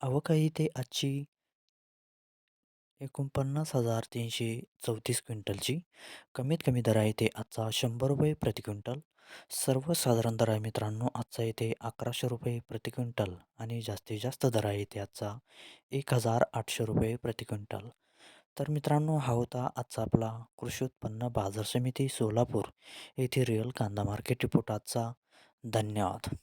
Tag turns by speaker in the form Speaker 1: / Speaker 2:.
Speaker 1: आवक ते आजची एकोणपन्नास हजार तीनशे चौतीस क्विंटलची कमीत कमी दर आहे ते आजचा शंभर रुपये प्रति क्विंटल. सर्वसाधारण दर आहे मित्रांनो आजचा येथे अकराशे रुपये प्रति क्विंटल आणि जास्तीत जास्त दर आहे ते आजचा एक हजार आठशे रुपये प्रति क्विंटल. तर मित्रांनो हा होता आजचा आपला कृषी उत्पन्न बाजार समिती सोलापूर येथे रिअल कांदा मार्केट रिपोर्ट आजचा. धन्यवाद.